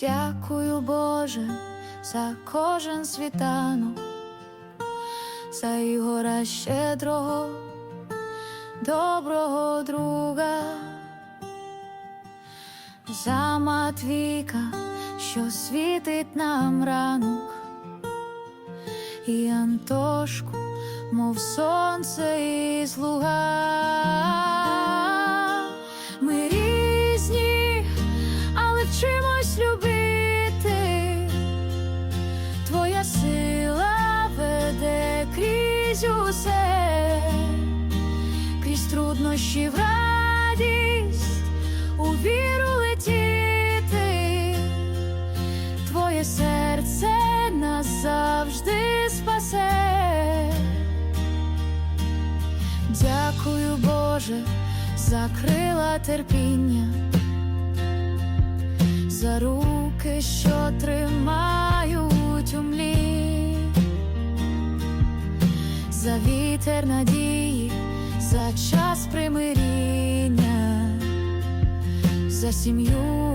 Дякую, Боже, за кожен світанок, за Ігора щедрого, доброго друга, за Матвійка, що світить нам ранок, і Антошку, мов сонце із луга. Труднощі в радість, у віру летіти. Твоє серце нас завжди спасе. Дякую, Боже, за крила терпіння, за руки, що тримають у млі, за вітер надії, за час примиріння, за сім'ю,